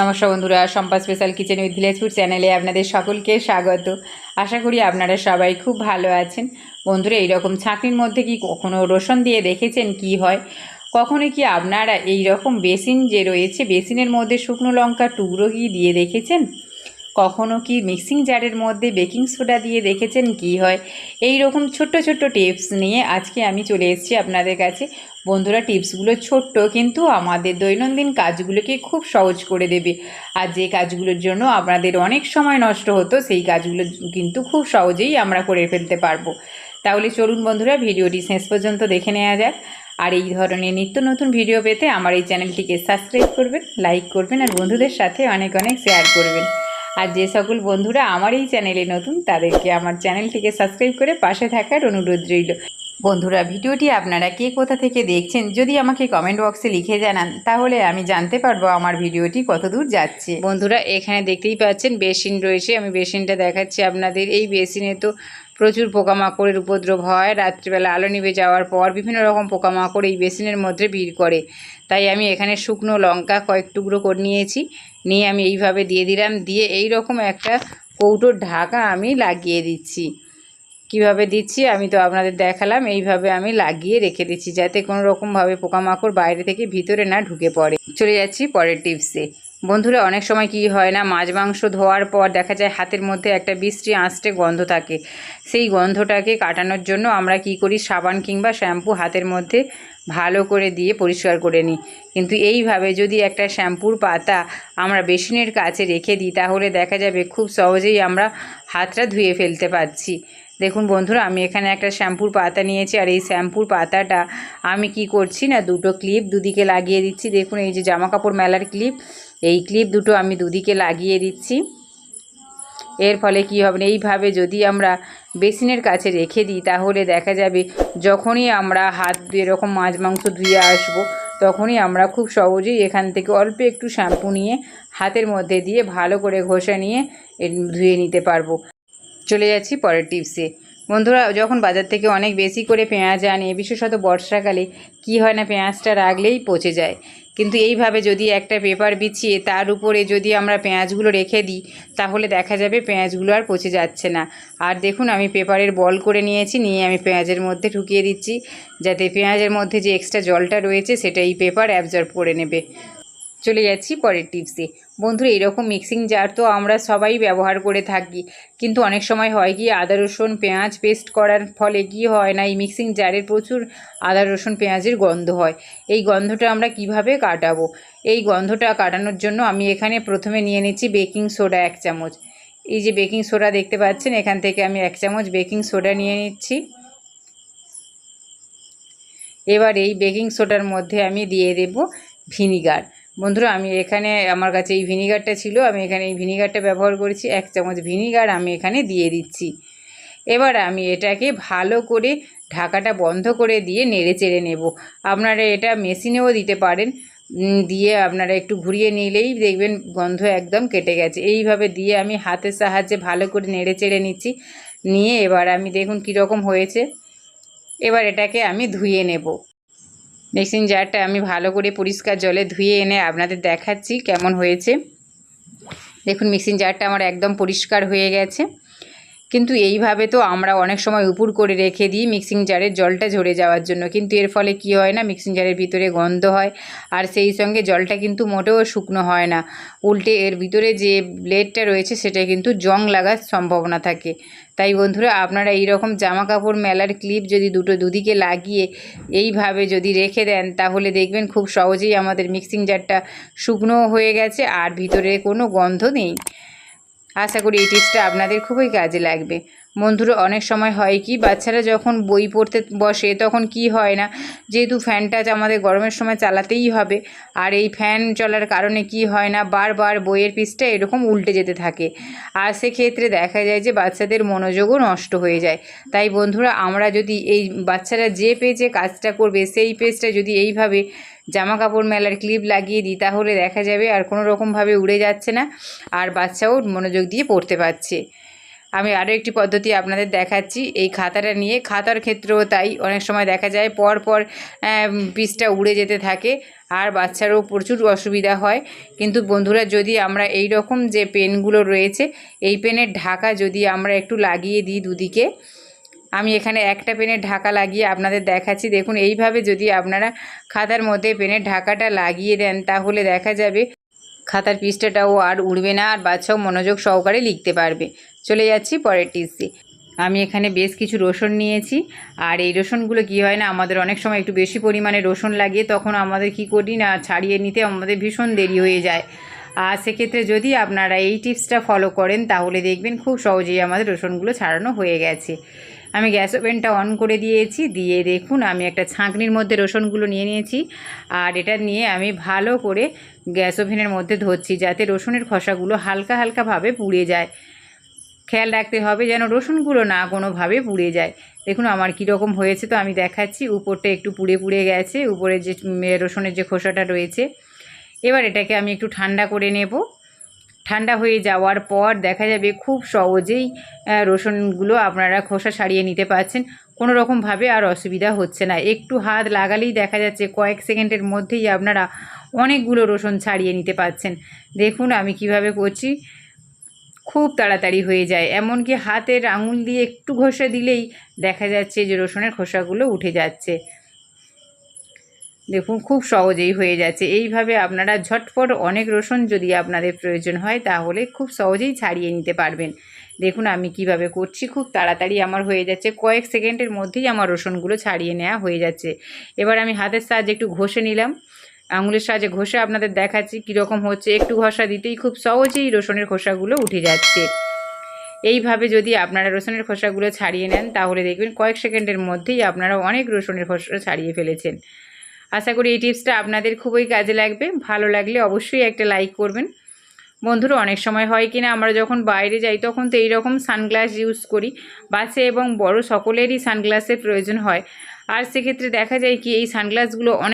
নমস্কার বন্ধুরা Sampa special kitchen with village food চ্যানেলে আপনাদের সকলকে স্বাগত। আশা করি আপনারা সবাই খুব ভালো আছেন। বন্ধুরা, এইরকম ছাঁকনির মধ্যে কি কখনো রসুন দিয়ে দেখেছেন? কি হয়? কখনো কি আপনারা এই রকম বেসিন যে রয়েছে, বেসিনের মধ্যে শুকনো লঙ্কা টুকরো কি দিয়ে দেখেছেন? কখনো কি মিক্সিং জারের মধ্যে বেকিং সোডা দিয়ে দেখেছেন? কি হয়? এই রকম ছোট্ট ছোট্ট টিপস নিয়ে আজকে আমি চলে এসেছি আপনাদের কাছে। বন্ধুরা, টিপসগুলো ছোট্ট, কিন্তু আমাদের দৈনন্দিন কাজগুলোকে খুব সহজ করে দেবে। আর যে কাজগুলোর জন্য আপনাদের অনেক সময় নষ্ট হতো, সেই কাজগুলো কিন্তু খুব সহজেই আমরা করে ফেলতে পারব। তাহলে চলুন বন্ধুরা, ভিডিওটি শেষ পর্যন্ত দেখে নেওয়া যাক। আর এই ধরনের নিত্য নতুন ভিডিও পেতে আমার এই চ্যানেলটিকে সাবস্ক্রাইব করবেন, লাইক করবেন আর বন্ধুদের সাথে অনেক অনেক শেয়ার করবেন। আর যে সকল বন্ধুরা আমার এই চ্যানেলে নতুন, তাদেরকে আমার চ্যানেলটিকে সাবস্ক্রাইব করে পাশে থাকার অনুরোধ রইল। বন্ধুরা, ভিডিওটি আপনারা কে কোথা থেকে দেখছেন যদি আমাকে কমেন্ট বক্সে লিখে জানান, তাহলে আমি জানতে পারব আমার ভিডিওটি কত দূর যাচ্ছে। বন্ধুরা, এখানে দেখতেই পাচ্ছেন বেসিন রয়েছে, আমি বেসিনটা দেখাচ্ছি আপনাদের। এই বেসিনে তো প্রচুর পোকামাকড়ের উপদ্রব হয়, রাত্রিবেলা আলো নিভে যাওয়ার পর বিভিন্ন রকম পোকামাকড় এই বেসিনের মধ্যে ভিড় করে। তাই আমি এখানে শুকনো লঙ্কা কয়েক টুকরো করে নিয়েছি, নিয়ে আমি এইভাবে দিয়ে দিলাম, দিয়ে এই রকম একটা কৌটোর ঢাকা আমি লাগিয়ে দিচ্ছি। কীভাবে দিচ্ছি আমি তো আপনাদের দেখালাম, এইভাবে আমি লাগিয়ে রেখে দিচ্ছি যাতে কোনো রকমভাবে পোকামাকড় বাইরে থেকে ভিতরে না ঢুকে পড়ে। চলে যাচ্ছি পরের টিপসে বন্ধুরা, অনেক সময় কি হয় না, মাছ মাংস ধোয়ার পর দেখা যায় হাতের মধ্যে একটা বিশ্রী আঁচটে গন্ধ থাকে। সেই গন্ধটাকে কাটানোর জন্য আমরা কি করি, সাবান কিংবা শ্যাম্পু হাতের মধ্যে ভালো করে দিয়ে পরিষ্কার করে নিই। কিন্তু এইভাবে যদি একটা শ্যাম্পুর পাতা আমরা বেসিনের কাছে রেখে দিই, তাহলে দেখা যাবে খুব সহজেই আমরা হাতটা ধুয়ে ফেলতে পারছি। দেখুন বন্ধুরা, আমি এখানে একটা শ্যাম্পুর পাতা নিয়েছি, আর এই শ্যাম্পুর পাতাটা আমি কি করছি না, দুটো ক্লিপ দুদিকে লাগিয়ে দিচ্ছি। দেখুন, এই যে জামা কাপড় মেলার ক্লিপ, এই ক্লিপ দুটো আমি দুদিকে লাগিয়ে দিচ্ছি। এর ফলে কি হবে এইভাবে যদি আমরা বেসিনের কাছে রেখে দিই, তাহলে দেখা যাবে যখনই আমরা হাত এরকম মাছ মাংস ধুয়ে আসব, তখনই আমরা খুব সহজেই এখান থেকে অল্প একটু শ্যাম্পু নিয়ে হাতের মধ্যে দিয়ে ভালো করে ঘষে নিয়ে ধুয়ে নিতে পারব। চলে যাচ্ছি পরের টিপসে। বন্ধুরা, যখন বাজার থেকে অনেক বেশি করে পেঁয়াজ আনে, বিশেষত বর্ষাকালে, কি হয় না, পেঁয়াজটা রাখলেই পচে যায়। কিন্তু এইভাবে যদি একটা পেপার বিছিয়ে, তার উপরে যদি আমরা পেঁয়াজগুলো রেখে দিই, তাহলে দেখা যাবে পেঁয়াজগুলো আর পচে যাচ্ছে না। আর দেখুন, আমি পেপারের বল করে নিয়েছি, নিয়ে আমি পেঁয়াজের মধ্যে ঢুকিয়ে দিচ্ছি। যাতে পেঁয়াজের মধ্যে যে এক্সট্রা জলটা রয়েছে, সেটা এই পেপার অ্যাবজর্ব করে নেবে। চলে যাচ্ছি পরের টিপসে। বন্ধুরা, এরকম মিক্সিং জার তো আমরা সবাই ব্যবহার করে থাকি। কিন্তু অনেক সময় হয় কি, আদা, রসুন, পেঁয়াজ পেস্ট করার ফলে কি হয় না, এই মিক্সিং জারের প্রচুর আদা, রসুন, পেঁয়াজের গন্ধ হয়। এই গন্ধটা আমরা কীভাবে কাটাবো? এই গন্ধটা কাটানোর জন্য আমি এখানে প্রথমে নিয়ে নিচ্ছি বেকিং সোডা এক চামচ। এই যে বেকিং সোডা দেখতে পাচ্ছেন, এখান থেকে আমি এক চামচ বেকিং সোডা নিয়ে নিচ্ছি। এবার এই বেকিং সোডার মধ্যে আমি দিয়ে দেব ভিনিগার বন্ধুরা, আমি এখানে, আমার কাছে এই ভিনিগারটা ছিল, আমি এখানে এই ভিনিগারটা ব্যবহার করেছি, এক চামচ ভিনিগার আমি এখানে দিয়ে দিচ্ছি। এবার আমি এটাকে ভালো করে ঢাকাটা বন্ধ করে দিয়ে নেড়ে চেড়ে নেব। আপনারা এটা মেশিনেও দিতে পারেন দিয়ে আপনারা একটু ঘুরিয়ে নিলেই দেখবেন গন্ধ একদম কেটে গেছে। এইভাবে দিয়ে আমি হাতের সাহায্যে ভালো করে নেড়ে চেড়ে নিচ্ছি, নিয়ে এবার আমি দেখুন কীরকম হয়েছে। এবার এটাকে আমি ধুয়ে নেব। মিক্সিং জারটা আমি ভালো করে পরিষ্কার জলে ধুয়ে এনে আপনাদের দেখাচ্ছি কেমন হয়েছে। দেখুন মিক্সিং জারটা আমার একদম পরিষ্কার হয়ে গেছে। কিন্তু এইভাবে তো আমরা অনেক সময় উপুর করে রেখে দিই মিক্সিং জারের জলটা ঝরে যাওয়ার জন্য। কিন্তু এর ফলে কি হয় না মিক্সিং জারের ভিতরে গন্ধ হয় আর সেই সঙ্গে জলটা কিন্তু মোটেও শুকনো হয় না। উল্টে এর ভিতরে যে ব্লেডটা রয়েছে সেটা কিন্তু জং লাগার সম্ভাবনা থাকে। তাই বন্ধুরা, আপনারা এই রকম জামা কাপড় মেলার ক্লিপ যদি দুটো দুদিকে লাগিয়ে এইভাবে যদি রেখে দেন, তাহলে দেখবেন খুব সহজেই আমাদের মিক্সিং জারটা শুকনো হয়ে গেছে আর ভিতরে কোনো গন্ধ নেই। আশা করি এই টিপসটা আপনাদের খুবই কাজে লাগবে। বন্ধুরা, অনেক সময় হয় কি, বাচ্চারা যখন বই পড়তে বসে তখন কি হয় না, যেহেতু ফ্যানটা আমাদের গরমের সময় চালাতেই হবে, আর এই ফ্যান চলার কারণে কি হয় না, বারবার বইয়ের পিসটা এরকম উল্টে যেতে থাকে। আর সেক্ষেত্রে দেখা যায় যে বাচ্চাদের মনোযোগও নষ্ট হয়ে যায়। তাই বন্ধুরা, আমরা যদি এই বাচ্চারা যে পেজে কাজটা করবে, সেই পেজটা যদি এইভাবে জামা কাপড় মেলার ক্লিপ লাগিয়ে দিই, তাহলে দেখা যাবে আর কোনো রকমভাবে উড়ে যাচ্ছে না আর বাচ্চাও মনোযোগ দিয়ে পড়তে পারছে। আমি আরও একটি পদ্ধতি আপনাদের দেখাচ্ছি, এই খাতাটা নিয়ে। খাতার ক্ষেত্রেও তাই, অনেক সময় দেখা যায় পর পর পিসটা উড়ে যেতে থাকে আর বাচ্চারও প্রচুর অসুবিধা হয়। কিন্তু বন্ধুরা, যদি আমরা এই রকম যে পেনগুলো রয়েছে, এই পেনের ঢাকা যদি আমরা একটু লাগিয়ে দিই দুদিকে আমি এখানে একটা পেনের ঢাকা লাগিয়ে আপনাদের দেখাচ্ছি। দেখুন, এইভাবে যদি আপনারা খাতার মধ্যে পেনের ঢাকাটা লাগিয়ে দেন, তাহলে দেখা যাবে খাতার পৃষ্ঠাটাও আর উড়বে না, আর বাচ্চাও মনোযোগ সহকারে লিখতে পারবে। চলে যাচ্ছি পরের টিপসে। আমি এখানে বেশ কিছু রসুন নিয়েছি। আর এই রসুনগুলো কি হয় না, আমাদের অনেক সময় একটু বেশি পরিমাণে রসুন লাগে, তখন আমাদের কি করি না, ছাড়িয়ে নিতে আমাদের ভীষণ দেরি হয়ে যায়। আর সেক্ষেত্রে যদি আপনারা এই টিপসটা ফলো করেন, তাহলে দেখবেন খুব সহজেই আমাদের রসুনগুলো ছাড়ানো হয়ে গেছে। আমি গ্যাস ওভেনটা অন করে দিয়েছি, দিয়ে দেখুন আমি একটা ছাঁকনির মধ্যে রসুনগুলো নিয়ে নিয়েছি, আর এটা নিয়ে আমি ভালো করে গ্যাস ওভেনের মধ্যে ধরছি যাতে রসুনের খোসাগুলো হালকা হালকাভাবে পুড়ে যায়। খেয়াল রাখতে হবে যেন রসুনগুলো না কোনোভাবে পুড়ে যায়। দেখুন আমার কীরকম হয়েছে তো আমি দেখাচ্ছি, উপরটা একটু পুড়ে পুড়ে গেছে, উপরে যে রসুনের যে খোসাটা রয়েছে। এবার এটাকে আমি একটু ঠান্ডা করে নেব। ঠান্ডা হয়ে যাওয়ার পর দেখা যাবে খুব সহজেই রসুনগুলো আপনারা খোসা ছাড়িয়ে নিতে পারছেন। কোনো রকমভাবে আর অসুবিধা হচ্ছে না। একটু হাত লাগালেই দেখা যাচ্ছে কয়েক সেকেন্ডের মধ্যেই আপনারা অনেকগুলো রসুন ছাড়িয়ে নিতে পারছেন। দেখুন আমি কীভাবে করছি। খুব তাড়াতাড়ি হয়ে যায়। এমনকি হাতের আঙুল দিয়ে একটু ঘষে দিলেই দেখা যাচ্ছে যে রসুনের খোসাগুলো উঠে যাচ্ছে। দেখুন, খুব সহজেই হয়ে যাচ্ছে। এইভাবে আপনারা ঝটপট অনেক রসুন যদি আপনাদের প্রয়োজন হয়, তাহলে খুব সহজেই ছাড়িয়ে নিতে পারবেন। দেখুন, আমি কীভাবে করছি, খুব তাড়াতাড়ি আমার হয়ে যাচ্ছে। কয়েক সেকেন্ডের মধ্যেই আমার রসুনগুলো ছাড়িয়ে নেওয়া হয়ে যাচ্ছে। এবার আমি হাতের সাহায্যে একটু ঘষে নিলাম। আঙুলের সাহায্যে ঘষে আপনাদের দেখাচ্ছি কীরকম হচ্ছে। একটু ঘষা দিতেই খুব সহজেই রসুনের খোসাগুলো উঠে যাচ্ছে। এইভাবে যদি আপনারা রসুনের খোসাগুলো ছাড়িয়ে নেন, তাহলে দেখবেন কয়েক সেকেন্ডের মধ্যেই আপনারা অনেক রসুনের খোসা ছাড়িয়ে ফেলেছেন। আশা করি এই টিপসটা আপনাদের খুবই কাজে লাগবে। ভালো লাগলে অবশ্যই একটা লাইক করবেন। বন্ধুরা, অনেক সময় হয় কিনা, আমরা যখন বাইরে যাই, তখন তো এইরকম সানগ্লাস ইউজ করি। বাসে এবং বড় সকলেরই সানগ্লাসের প্রয়োজন হয়। আর সেক্ষেত্রে দেখা যায় কি, এই সানগ্লাসগুলো অনেক